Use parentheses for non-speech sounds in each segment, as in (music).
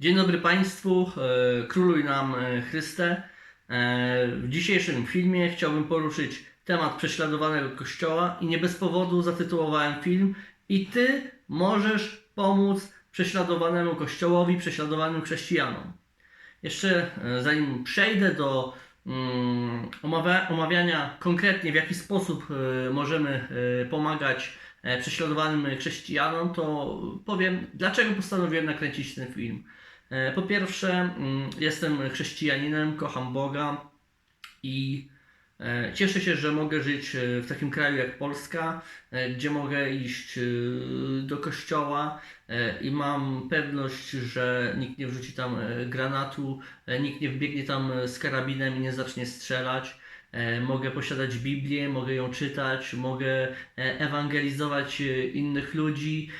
Dzień dobry Państwu, e, króluj nam e, Chryste. E, W dzisiejszym filmie chciałbym poruszyć temat prześladowanego Kościoła i nie bez powodu zatytułowałem film I Ty możesz pomóc prześladowanemu Kościołowi, prześladowanym chrześcijanom. Jeszcze zanim przejdę do mm, omawia, omawiania konkretnie w jaki sposób możemy pomagać prześladowanym chrześcijanom, to powiem dlaczego postanowiłem nakręcić ten film. E, Po pierwsze, mm, jestem chrześcijaninem, kocham Boga i e, cieszę się, że mogę żyć e, w takim kraju jak Polska, gdzie mogę iść do kościoła i mam pewność, że nikt nie wrzuci tam granatu, nikt nie wbiegnie tam z karabinem i nie zacznie strzelać. Mogę posiadać Biblię, mogę ją czytać, mogę ewangelizować innych ludzi,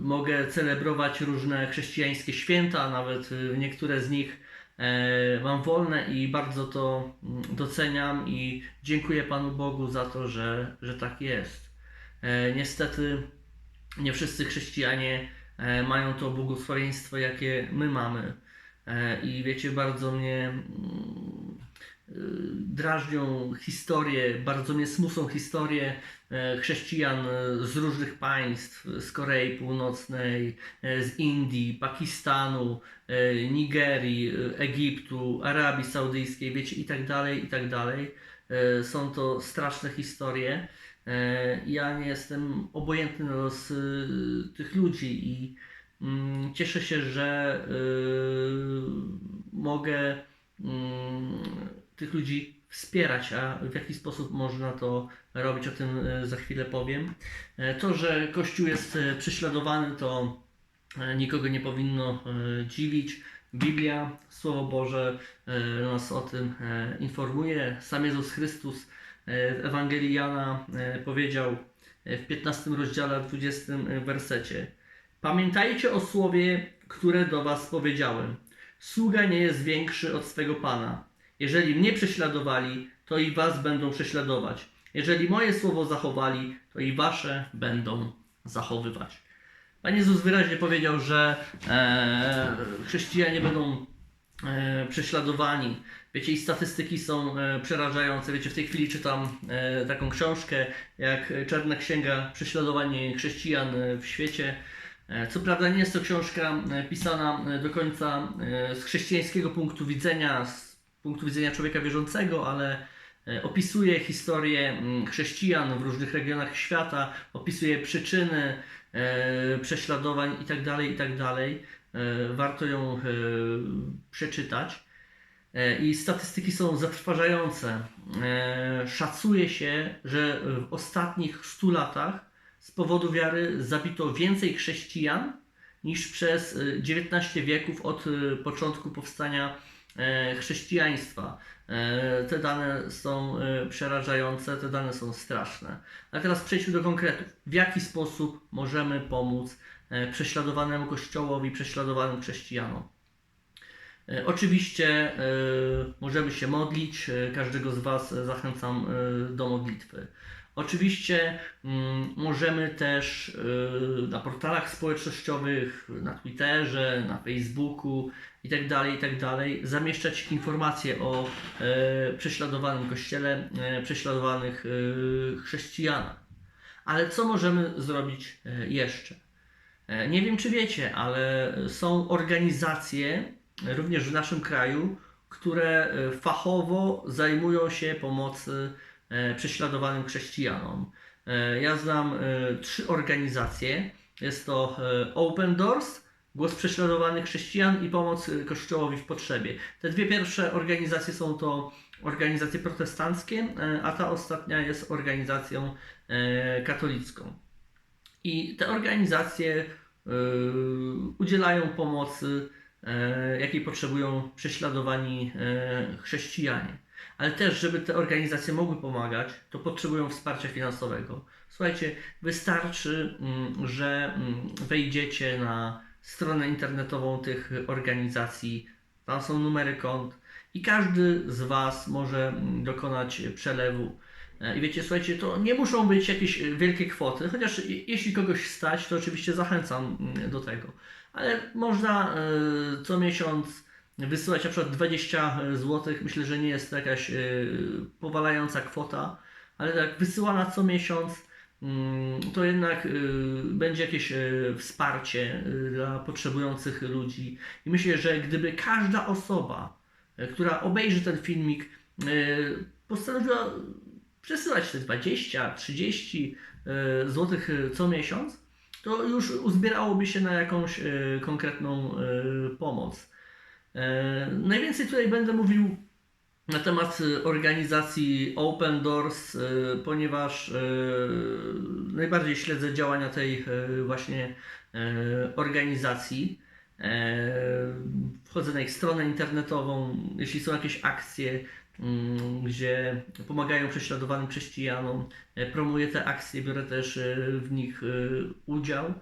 mogę celebrować różne chrześcijańskie święta, nawet e, niektóre z nich e, mam wolne i bardzo to mm, doceniam i dziękuję Panu Bogu za to, że, że tak jest. E, Niestety nie wszyscy chrześcijanie e, mają to błogosławieństwo, jakie my mamy. E, I wiecie, bardzo mnie mm, drażnią historie, bardzo mnie smucą historie e, chrześcijan e, z różnych państw, z Korei Północnej, e, z Indii, Pakistanu, e, Nigerii, e, Egiptu, Arabii Saudyjskiej, wiecie, i tak dalej, i tak dalej. E, Są to straszne historie. E, Ja nie jestem obojętny na los y, tych ludzi i mm, cieszę się, że mogę mm, tych ludzi wspierać, a w jaki sposób można to robić, o tym e, za chwilę powiem. E, To, że Kościół jest e, prześladowany, to nikogo nie powinno dziwić. Biblia, Słowo Boże nas o tym informuje. Sam Jezus Chrystus w Ewangelii Jana powiedział w 15 rozdziale, 20 wersecie Pamiętajcie o słowie, które do was powiedziałem. Sługa nie jest większy od swego Pana. Jeżeli mnie prześladowali, to i was będą prześladować. Jeżeli moje słowo zachowali, to i wasze będą zachowywać. Pan Jezus wyraźnie powiedział, że e, chrześcijanie będą e, prześladowani. Wiecie, i statystyki są e, przerażające. Wiecie, w tej chwili czytam e, taką książkę jak Czarna Księga Prześladowań Chrześcijan e, w świecie. E, Co prawda nie jest to książka e, pisana do końca z chrześcijańskiego punktu widzenia, z punktu widzenia człowieka wierzącego, ale e, opisuje historię mm, chrześcijan w różnych regionach świata, opisuje przyczyny e, prześladowań itd., itd. E, Warto ją przeczytać. I statystyki są zatrważające. Szacuje się, że w ostatnich 100 latach z powodu wiary zabito więcej chrześcijan niż przez e, 19 wieków od początku powstania chrześcijaństwa. E, Te dane są e, przerażające, te dane są straszne. A teraz przejdźmy do konkretów. W jaki sposób możemy pomóc e, prześladowanemu kościołowi, prześladowanym chrześcijanom? E, Oczywiście e, możemy się modlić, e, każdego z Was zachęcam e, do modlitwy. Oczywiście mm, możemy też e, na portalach społecznościowych, na Twitterze, na Facebooku itd., itd. zamieszczać informacje o e, prześladowanym kościele, e, prześladowanych e, chrześcijanach. Ale co możemy zrobić jeszcze? Nie wiem, czy wiecie, ale są organizacje, również w naszym kraju, które fachowo zajmują się pomocy e, prześladowanym chrześcijanom. E, Ja znam e, trzy organizacje. Jest to e, Open Doors, Głos Prześladowanych Chrześcijan i Pomoc e, Kościołowi w Potrzebie. Te dwie pierwsze organizacje są to organizacje protestanckie, e, a ta ostatnia jest organizacją e, katolicką. I te organizacje udzielają pomocy, jakiej potrzebują prześladowani chrześcijanie. Ale też, żeby te organizacje mogły pomagać, to potrzebują wsparcia finansowego. Słuchajcie, wystarczy, mm, że mm, wejdziecie na stronę internetową tych organizacji, tam są numery kont i każdy z Was może mm, dokonać przelewu. E, I wiecie, słuchajcie, to nie muszą być jakieś wielkie kwoty, chociaż je- jeśli kogoś stać, to oczywiście zachęcam do tego. ale można e, co miesiąc wysyłać na przykład 20 zł. Myślę, że nie jest to jakaś e, powalająca kwota, ale tak wysyłana co miesiąc mm, to jednak y, będzie jakieś wsparcie dla potrzebujących ludzi. I myślę, że gdyby każda osoba, która obejrzy ten filmik, postanowiła przesyłać te 20, 30 y, złotych co miesiąc, to już uzbierałoby się na jakąś konkretną pomoc. E, Najwięcej tutaj będę mówił na temat y, organizacji Open Doors, y, ponieważ najbardziej śledzę działania tej właśnie organizacji. E, Wchodzę na ich stronę internetową, jeśli są jakieś akcje, mm, gdzie pomagają prześladowanym chrześcijanom, e, promuję te akcje, biorę też w nich udział.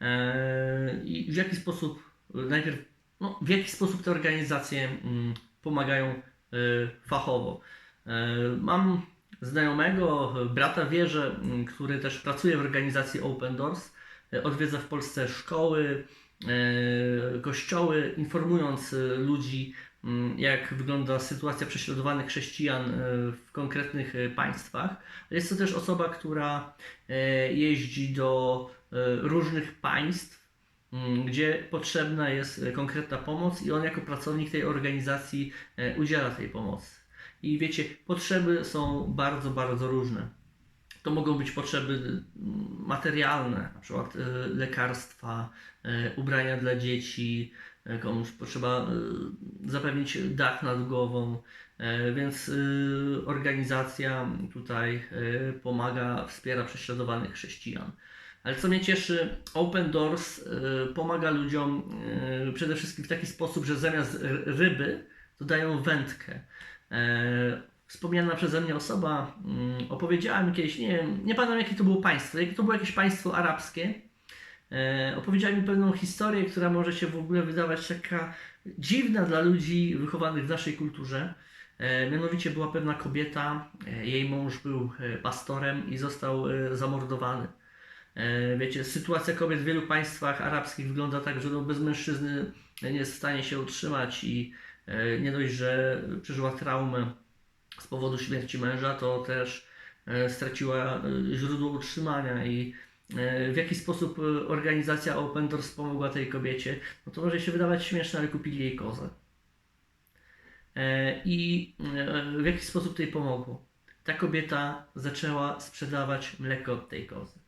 E, I w jaki sposób, najpierw, no, w jaki sposób te organizacje mm, pomagają y, fachowo. Y, Mam znajomego, brata wierzę, y, który też pracuje w organizacji Open Doors. Y, Odwiedza w Polsce szkoły, kościoły, informując ludzi, mm, jak wygląda sytuacja prześladowanych chrześcijan w konkretnych państwach. Jest to też osoba, która jeździ do różnych państw, mm, gdzie potrzebna jest e, konkretna pomoc i on jako pracownik tej organizacji e, udziela tej pomocy. I wiecie, potrzeby są bardzo, bardzo różne. To mogą być potrzeby mm, materialne, na przykład e, lekarstwa, ubrania dla dzieci, komuś potrzeba zapewnić dach nad głową, więc organizacja tutaj pomaga, wspiera prześladowanych chrześcijan. Ale co mnie cieszy, Open Doors y, pomaga ludziom y, przede wszystkim w taki sposób, że zamiast ryby dodają wędkę. E, Wspomniana przeze mnie osoba mm, opowiedziała mi kiedyś, nie nie pamiętam jakie to było państwo, jakie to było jakieś państwo arabskie. E, Opowiedziała mi pewną historię, która może się w ogóle wydawać taka dziwna dla ludzi wychowanych w naszej kulturze. E, Mianowicie była pewna kobieta, jej mąż był pastorem i został zamordowany. E, Wiecie, sytuacja kobiet w wielu państwach arabskich wygląda tak, że no bez mężczyzny nie jest w stanie się utrzymać i e, nie dość, że przeżyła traumę z powodu śmierci męża, to też e, straciła źródło utrzymania i w jaki sposób organizacja Open Doors pomogła tej kobiecie, no to może się wydawać śmieszne, ale kupili jej kozę. I w jaki sposób tej pomogło? Ta kobieta zaczęła sprzedawać mleko tej kozy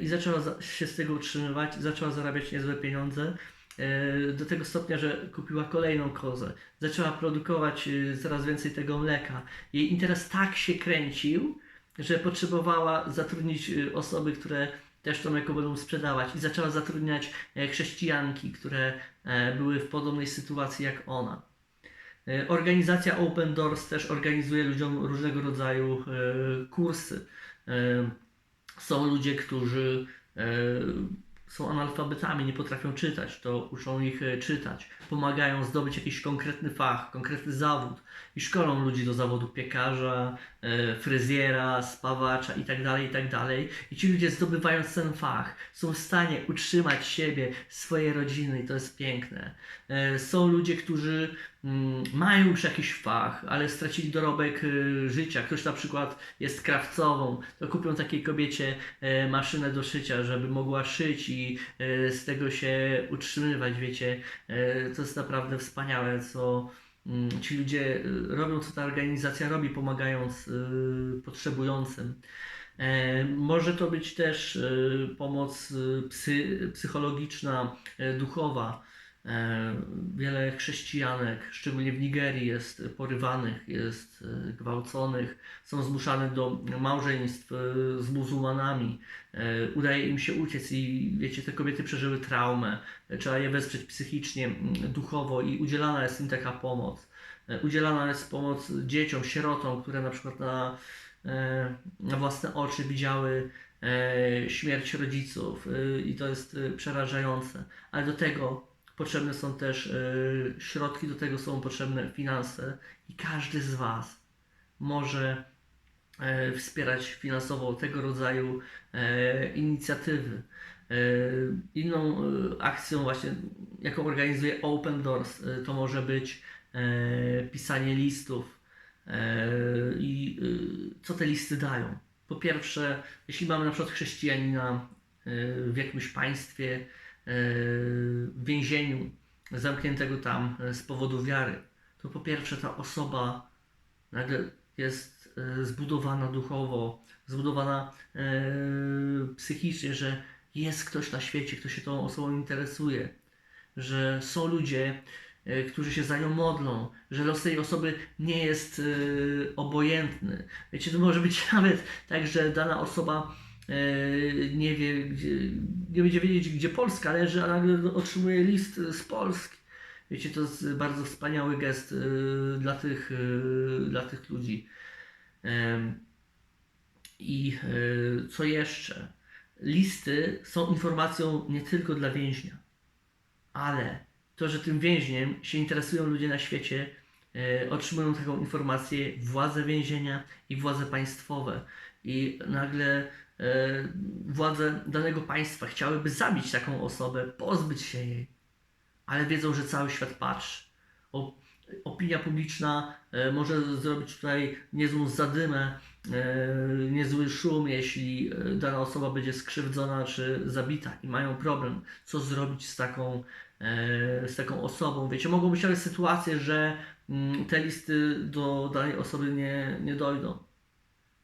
i zaczęła za- się z tego utrzymywać, zaczęła zarabiać niezłe pieniądze. e, Do tego stopnia, że kupiła kolejną kozę. Zaczęła produkować e, coraz więcej tego mleka. Jej interes tak się kręcił, że potrzebowała zatrudnić e, osoby, które też to mleko będą sprzedawać. I zaczęła zatrudniać e, chrześcijanki, które e, były w podobnej sytuacji jak ona. E, Organizacja Open Doors też organizuje ludziom różnego rodzaju e, kursy. Są ludzie, którzy e, są analfabetami, nie potrafią czytać, to uczą ich e, czytać, pomagają zdobyć jakiś konkretny fach, konkretny zawód i szkolą ludzi do zawodu piekarza, e, fryzjera, spawacza itd., itd. I ci ludzie zdobywając ten fach są w stanie utrzymać siebie, swoje rodziny i to jest piękne. E, Są ludzie, którzy mm, mają już jakiś fach, ale stracili dorobek y, życia. Ktoś na przykład jest krawcową, to kupią takiej kobiecie e, maszynę do szycia, żeby mogła szyć i e, z tego się utrzymywać, wiecie. E, To jest naprawdę wspaniałe, co mm, ci ludzie robią, co ta organizacja robi, pomagając potrzebującym. E, Może to być też pomoc psy, psychologiczna, e, duchowa. E, Wiele chrześcijanek, szczególnie w Nigerii, jest porywanych, jest e, gwałconych, są zmuszane do małżeństw e, z muzułmanami. Udaje im się uciec i wiecie, te kobiety przeżyły traumę. Trzeba je wesprzeć psychicznie, duchowo i udzielana jest im taka pomoc. Udzielana jest pomoc dzieciom, sierotom, które na przykład na, na własne oczy widziały śmierć rodziców i to jest przerażające. Ale do tego potrzebne są też e, środki, do tego są potrzebne finanse i każdy z Was może e, wspierać finansowo tego rodzaju e, inicjatywy. Inną akcją właśnie, jaką organizuje Open Doors, to może być pisanie listów. I co te listy dają? Po pierwsze, jeśli mamy na przykład chrześcijanina w jakimś państwie, w więzieniu, zamkniętego tam e, z powodu wiary, to po pierwsze ta osoba nagle jest e, zbudowana duchowo, zbudowana e, psychicznie, że jest ktoś na świecie, kto się tą osobą interesuje, że są ludzie, którzy się za nią modlą, że los tej osoby nie jest obojętny. Wiecie, to może być (laughs) nawet tak, że dana osoba nie wie, gdzie, nie będzie wiedzieć, gdzie Polska leży, a nagle otrzymuje list z Polski. Wiecie, to jest bardzo wspaniały gest e, dla, tych, e, dla tych ludzi. I e, co jeszcze? Listy są informacją nie tylko dla więźnia, ale to, że tym więźniem się interesują ludzie na świecie, e, otrzymują taką informację władze więzienia i władze państwowe. I nagle e, władze danego państwa chciałyby zabić taką osobę, pozbyć się jej, ale wiedzą, że cały świat patrzy. Opinia publiczna e, może zrobić tutaj niezłą zadymę, e, niezły szum, jeśli e, dana osoba będzie skrzywdzona czy zabita i mają problem, co zrobić z taką, e, z taką osobą. Wiecie, mogą być takie sytuacje, że mm, te listy do danej osoby nie, nie dojdą,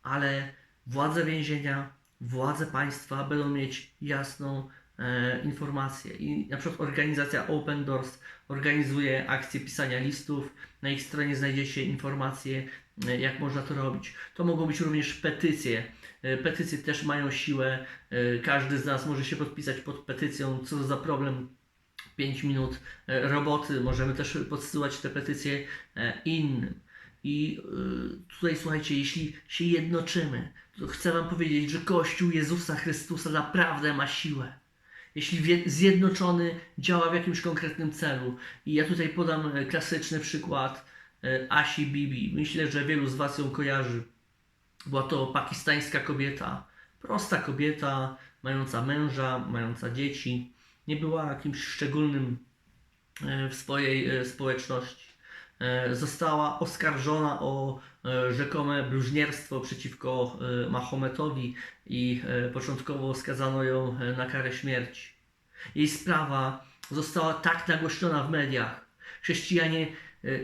ale władze więzienia, władze państwa będą mieć jasną e, informację. I na przykład organizacja Open Doors organizuje akcje pisania listów. Na ich stronie znajdziecie informacje, e, jak można to robić. To mogą być również petycje. E, Petycje też mają siłę. E, Każdy z nas może się podpisać pod petycją, co za problem. 5 minut e, roboty. Możemy też podsyłać te petycje e, innym. I y, tutaj słuchajcie, jeśli się jednoczymy, to chcę Wam powiedzieć, że Kościół Jezusa Chrystusa naprawdę ma siłę. Jeśli zjednoczony działa w jakimś konkretnym celu. I ja tutaj podam e, klasyczny przykład e, Asi Bibi. Myślę, że wielu z Was ją kojarzy. Była to pakistańska kobieta, prosta kobieta, mająca męża, mająca dzieci. Nie była jakimś szczególnym e, w swojej społeczności. E, Została oskarżona o e, rzekome bluźnierstwo przeciwko e, Mahometowi i początkowo skazano ją na karę śmierci. Jej sprawa została tak nagłośniona w mediach. Chrześcijanie,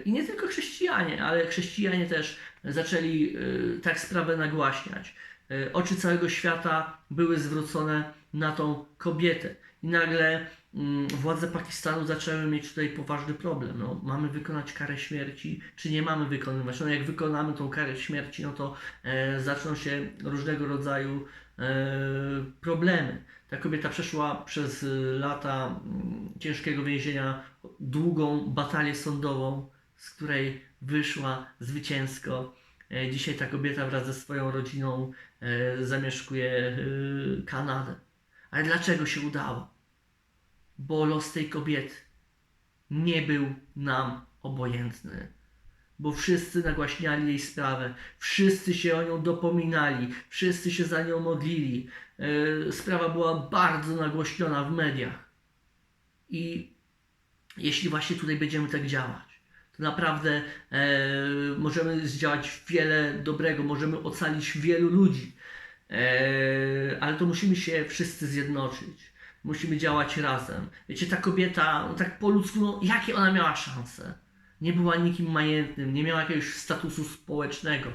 i nie tylko chrześcijanie, ale chrześcijanie też zaczęli tak sprawę nagłaśniać. E, Oczy całego świata były zwrócone na tą kobietę. I nagle mm, władze Pakistanu zaczęły mieć tutaj poważny problem. No, mamy wykonać karę śmierci, czy nie mamy wykonywać? No, jak wykonamy tą karę śmierci, no to e, zaczną się różnego rodzaju e, problemy. Ta kobieta przeszła przez y, lata mm, ciężkiego więzienia długą batalię sądową, z której wyszła zwycięsko. E, Dzisiaj ta kobieta wraz ze swoją rodziną e, zamieszkuje e, Kanadę. Ale dlaczego się udało? Bo los tej kobiety nie był nam obojętny. Bo wszyscy nagłaśniali jej sprawę, wszyscy się o nią dopominali, wszyscy się za nią modlili. E, Sprawa była bardzo nagłośniona w mediach. I jeśli właśnie tutaj będziemy tak działać, to naprawdę e, możemy zdziałać wiele dobrego, możemy ocalić wielu ludzi. E, ale to musimy się wszyscy zjednoczyć. Musimy działać razem. Wiecie, ta kobieta, no tak po ludzku, no, jakie ona miała szanse? Nie była nikim majętnym, nie miała jakiegoś statusu społecznego.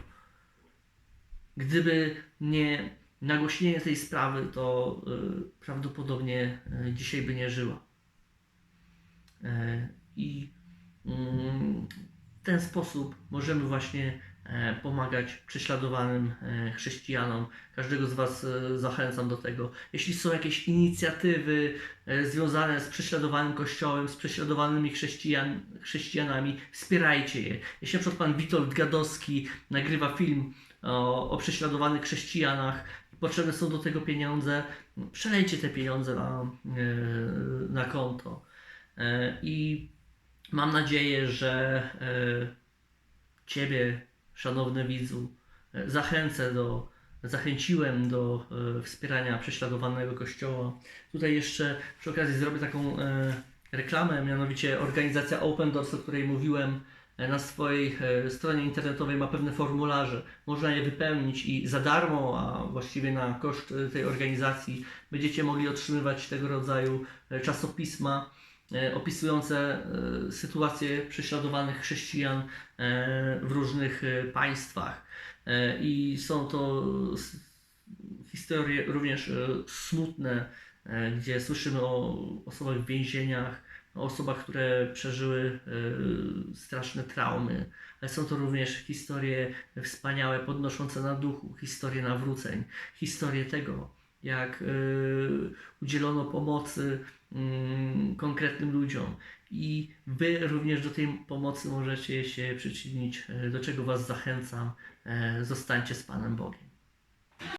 Gdyby nie nagłośnienie tej sprawy, to y, prawdopodobnie y, dzisiaj by nie żyła. E, I mm, w ten sposób możemy właśnie pomagać prześladowanym e, chrześcijanom. Każdego z Was e, zachęcam do tego. Jeśli są jakieś inicjatywy e, związane z prześladowanym Kościołem, z prześladowanymi chrześcijan, chrześcijanami, wspierajcie je. Jeśli na przykład Pan Witold Gadowski nagrywa film o, o prześladowanych chrześcijanach, potrzebne są do tego pieniądze, przelejcie te pieniądze na, e, na konto. E, I mam nadzieję, że e, Ciebie, szanowny widzu, e, zachęcę do zachęciłem do e, wspierania prześladowanego kościoła. Tutaj jeszcze przy okazji zrobię taką e, reklamę, mianowicie organizacja Open Doors, o której mówiłem na swojej stronie internetowej ma pewne formularze. Można je wypełnić i za darmo, a właściwie na koszt tej organizacji będziecie mogli otrzymywać tego rodzaju czasopisma opisujące e, sytuację prześladowanych chrześcijan e, w różnych e, państwach. E, I są to historie również e, smutne, e, gdzie słyszymy o osobach w więzieniach, o osobach, które przeżyły e, straszne traumy, ale są to również historie wspaniałe, podnoszące na duchu, historie nawróceń, historie tego, jak e, udzielono pomocy konkretnym ludziom. I Wy również do tej pomocy możecie się przyczynić, e, do czego Was zachęcam. E, Zostańcie z Panem Bogiem.